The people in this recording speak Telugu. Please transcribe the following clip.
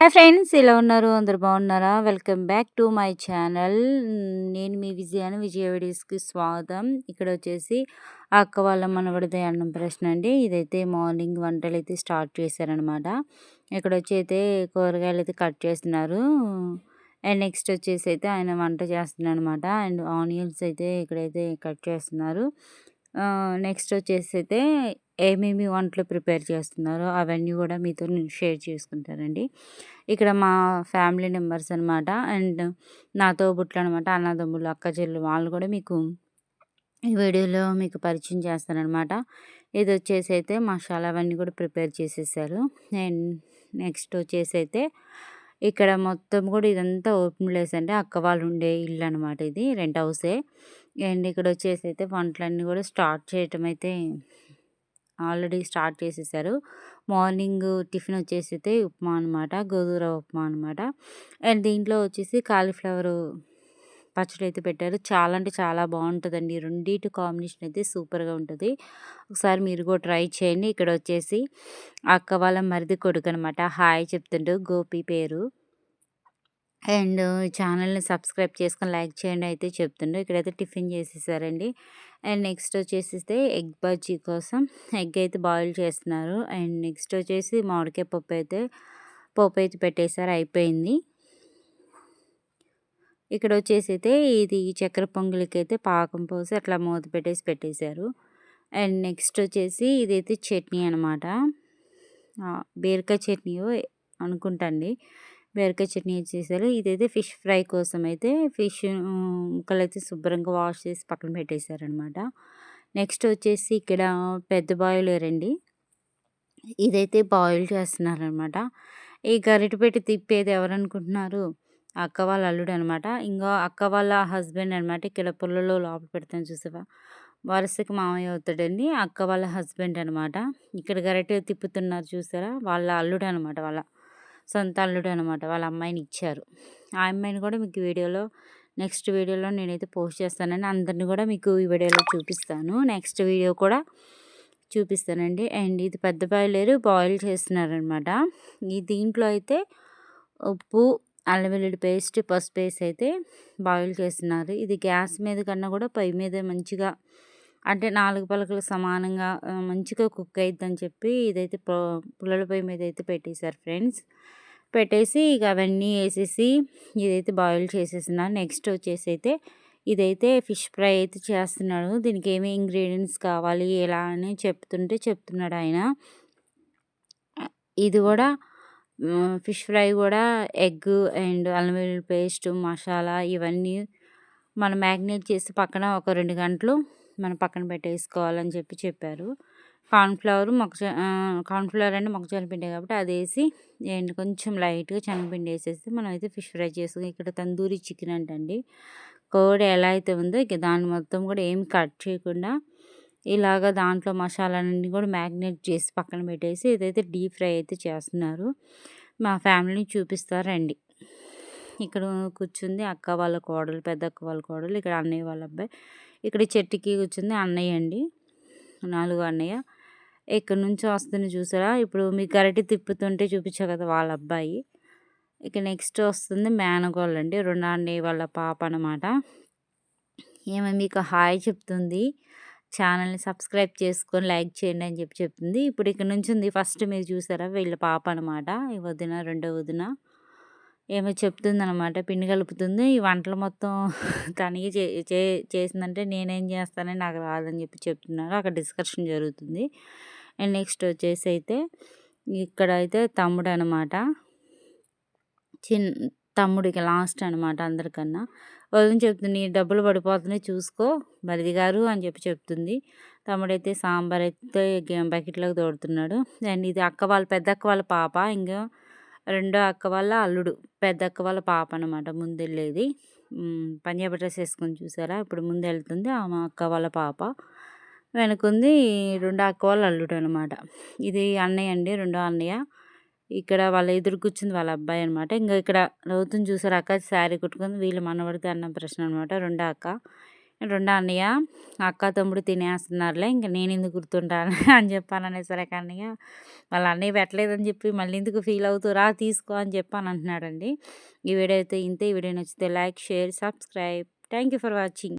హాయ్ ఫ్రెండ్స్ ఇలా ఉన్నారు? అందరు బాగున్నారా? Welcome back to my channel. నేను మీ విజయాను విజయ వీడియోస్కి స్వాగతం. ఇక్కడ వచ్చేసి అక్క వాళ్ళ మనవడిదే అన్నం ప్రశ్న అండి. ఇదైతే మార్నింగ్ వంటలు అయితే స్టార్ట్ చేశారనమాట ఇక్కడ వచ్చి అయితే కూరగాయలు అయితే కట్ చేస్తున్నారు. అండ్ నెక్స్ట్ వచ్చేసి అయితే ఆయన వంట చేస్తున్నారు అనమాట అండ్ ఆనియన్స్ అయితే ఇక్కడైతే కట్ చేస్తున్నారు. నెక్స్ట్ వచ్చేసి అయితే ఏమేమి వంటలు ప్రిపేర్ చేస్తున్నారో అవన్నీ కూడా మీతో నేను షేర్ చేసుకుంటానండి. ఇక్కడ మా ఫ్యామిలీ మెంబర్స్ అనమాట అండ్ నాతో బుట్లు అనమాట అన్నదమ్ములు అక్క చెల్లు వాళ్ళు కూడా మీకు ఈ వీడియోలో మీకు పరిచయం చేస్తానమాట ఇది వచ్చేసి అయితే మసాలా అవన్నీ కూడా ప్రిపేర్ చేసేసారు. అండ్ నెక్స్ట్ వచ్చేసి అయితే ఇక్కడ మొత్తం కూడా ఇదంతా ఓపెన్ ప్లేస్ అంటే అక్క వాళ్ళు ఉండే ఇల్లు అనమాట ఇది రెంట్ హౌసే. అండ్ ఇక్కడ వచ్చేసి అయితే వంటలన్నీ కూడా స్టార్ట్ చేయటం అయితే ఆల్రెడీ స్టార్ట్ చేసేసారు. మార్నింగ్ టిఫిన్ వచ్చేసి అయితే ఉప్మా అనమాట గోధుర ఉప్మా అనమాట అండ్ దీంట్లో వచ్చేసి కాలీఫ్లవర్ పచ్చడి అయితే పెట్టారు. చాలా అంటే చాలా బాగుంటుందండి. రెండింటి కాంబినేషన్ అయితే సూపర్గా ఉంటుంది. ఒకసారి మీరు కూడా ట్రై చేయండి. ఇక్కడ వచ్చేసి అక్క వాళ్ళ మరిది కొడుకు అనమాట హాయ్ చెప్తుండు. గోపి పేరు. అండ్ ఛానల్ని సబ్స్క్రైబ్ చేసుకొని లైక్ చేయండి అయితే చెప్తుండ్రు ఇక్కడైతే టిఫిన్ చేసేసారండి. అండ్ నెక్స్ట్ వచ్చేసిస్తే ఎగ్ బజ్జీ కోసం ఎగ్ అయితే బాయిల్ చేస్తున్నారు. అండ్ నెక్స్ట్ వచ్చేసి మామిడికాయ పప్పు అయితే పప్పు అయితే పెట్టేశారు. అయిపోయింది. ఇక్కడ వచ్చేసి అయితే ఇది చక్కెర పొంగులకి అయితే పాకం పోసి అట్లా మూత పెట్టేసి పెట్టేశారు. అండ్ నెక్స్ట్ వచ్చేసి ఇదైతే చట్నీ అనమాట బీరకాయ చట్నీ అనుకుంటండి బీరకాయ చట్నీ చేశారు? ఇదైతే ఫిష్ ఫ్రై కోసం అయితే ఫిష్ ముక్కలైతే శుభ్రంగా వాష్ చేసి పక్కన పెట్టేశారనమాట నెక్స్ట్ వచ్చేసి ఇక్కడ పెద్ద బాయిలర్ అండి ఇదైతే బాయిల్ చేస్తున్నారనమాట ఈ గరిట పెట్టి తిప్పేది ఎవరనుకుంటున్నారు? అక్క వాళ్ళ అల్లుడు అనమాట ఇంకా అక్క వాళ్ళ హస్బెండ్ అనమాట ఇక్కడ పుల్లలో లోపల పెడతాను చూసావా? వరుసకి మామయ్య అవుతాడండి అక్క వాళ్ళ హస్బెండ్ అనమాట ఇక్కడ గరిట తిప్పుతున్నారు చూసారా? వాళ్ళ అల్లుడు అనమాట వాళ్ళ సొంత అల్లుడు అనమాట. వాళ్ళ అమ్మాయిని ఇచ్చారు. ఆ అమ్మాయిని కూడా మీకు వీడియోలో నెక్స్ట్ వీడియోలో నేనైతే పోస్ట్ చేస్తానని అందరిని కూడా మీకు ఈ వీడియోలో చూపిస్తాను. నెక్స్ట్ వీడియో కూడా చూపిస్తానండి. అండ్ ఇది పెద్ద బాయిలేరు బాయిల్ చేస్తున్నారనమాట. ఈ దీంట్లో అయితే ఉప్పు అల్లం వెల్లుల్లి పేస్ట్ పసుపు పేస్ట్ అయితే బాయిల్ చేస్తున్నారు. ఇది గ్యాస్ మీద కన్నా కూడా పై మీద మంచిగా అంటే నాలుగు పలకలు సమానంగా మంచిగా కుక్ అయిద్దని చెప్పి ఇదైతే పుల్లల పొయ్యి మీద అయితే పెట్టేశారు ఫ్రెండ్స్. పెట్టేసి ఇక అవన్నీ వేసేసి ఇదైతే బాయిల్ చేసేసిన నెక్స్ట్ వచ్చేసి అయితే ఇదైతే ఫిష్ ఫ్రై అయితే చేస్తున్నాడు. దీనికి ఏమి ఇంగ్రీడియంట్స్ కావాలి ఎలా అని చెప్తుంటే చెప్తున్నాడు ఆయన. ఇది కూడా ఫిష్ ఫ్రై కూడా ఎగ్ అండ్ అల్లం వెల్లుల్లి పేస్ట్ మసాలా ఇవన్నీ మనం మ్యాగ్నేట్ చేసి పక్కన ఒక రెండు గంటలు మనం పక్కన పెట్టేసుకోవాలని చెప్పి చెప్పారు కార్న్‌ఫ్లవర్ మొక్కజొ కార్న్‌ఫ్లవర్ అంటే మొక్కజొన్న పిండి కాబట్టి అది వేసి ఏంటి కొంచెం లైట్‌గా శనగపిండి వేసేస్తే మనం అయితే ఫిష్ ఫ్రై చేసుకుని ఇక్కడ తందూరి చికెన్ అంటండి. కోడి ఎలా అయితే ఉందో ఇక దాన్ని మొత్తం కూడా ఏమి కట్ చేయకుండా ఇలాగ దాంట్లో మసాలాలన్నీ కూడా మ్యాగ్నేట్ చేసి పక్కన పెట్టేసి ఇదైతే డీప్ ఫ్రై అయితే చేస్తున్నారు. మా ఫ్యామిలీని చూపిస్తారు రండి. ఇక్కడ కూర్చుంది అక్క వాళ్ళ కోడలు, పెద్దక్క వాళ్ళ కోడలు. ఇక్కడ అన్నయ్య వాళ్ళ అబ్బాయి. ఇక్కడ చెట్టుకి కూర్చుంది అన్నయ్య అండి. నాలుగు అన్నయ్య. ఎక్కడి నుంచో వస్తుంది చూసారా? ఇప్పుడు మీకు గరటి తిప్పుతుంటే చూపించా కదా వాళ్ళ అబ్బాయి. ఇక నెక్స్ట్ వస్తుంది మేనగోళ్ళు అండి. రెండు అన్నయ్య వాళ్ళ పాప అనమాట ఏమో మీకు హాయ్ చెప్తుంది. ఛానల్ని సబ్స్క్రైబ్ చేసుకొని లైక్ చేయండి అని చెప్పి చెప్తుంది. ఇప్పుడు ఇక్కడ నుంచి ఉంది ఫస్ట్ మీరు చూసారా వీళ్ళ పాప అనమాట ఈ వదిన రెండో వదిన. ఏమో చెప్తుంది అనమాట పిండి కలుపుతుంది. ఈ వంటలు మొత్తం తనిగి చే చేసిందంటే నేనేం చేస్తానని నాకు రాదని చెప్పి చెప్తున్నారు. అక్కడ డిస్కషన్ జరుగుతుంది. అండ్ నెక్స్ట్ వచ్చేసి అయితే ఇక్కడ అయితే తమ్ముడు అనమాట చిన్ తమ్ముడికి లాస్ట్ అనమాట అందరికన్నా. వదిన చెప్తుంది డబ్బులు పడిపోతున్నాయి చూసుకో మరిది గారు అని చెప్పి చెప్తుంది. తమ్ముడైతే సాంబార్ అయితే బకెట్లోకి తోడుతున్నాడు. అండ్ ఇది అక్క వాళ్ళ పెద్ద అక్క వాళ్ళ పాప. ఇంకా రెండో అక్క వాళ్ళ అల్లుడు పెద్ద అక్క వాళ్ళ పాప అనమాట ముందు వెళ్ళేది పంజాబీ డ్రెస్ వేసుకొని చూసారా? ఇప్పుడు ముందు వెళ్తుంది ఆమె అక్క వాళ్ళ పాప. వెనుకుంది రెండో అక్క వాళ్ళ అల్లుడు అనమాట ఇది అన్నయ్య అండి రెండో అన్నయ్య. ఇక్కడ వాళ్ళ ఎదురు కూర్చుంది వాళ్ళ అబ్బాయి అనమాట ఇంకా ఇక్కడ నవ్వుతుంది చూసారు అక్క? శారీ కుట్టుకుంది. వీళ్ళు మనవడితే అన్న ప్రశ్న అనమాట రెండో అక్క. రెండో అన్నయ్య? అక్క తమ్ముడు తినేస్తున్నారులే ఇంక నేను ఎందుకు గుర్తుంటాను అని చెప్పాను సరే అన్నయ్య వాళ్ళ అన్నయ్య పెట్టలేదని చెప్పి మళ్ళీ ఎందుకు ఫీల్ అవుతూ రా తీసుకో అని చెప్పాను అంటున్నాడండి ఈ వీడియో అయితే ఇంతే. ఈ వీడియో నచ్చితే like share subscribe thank you for watching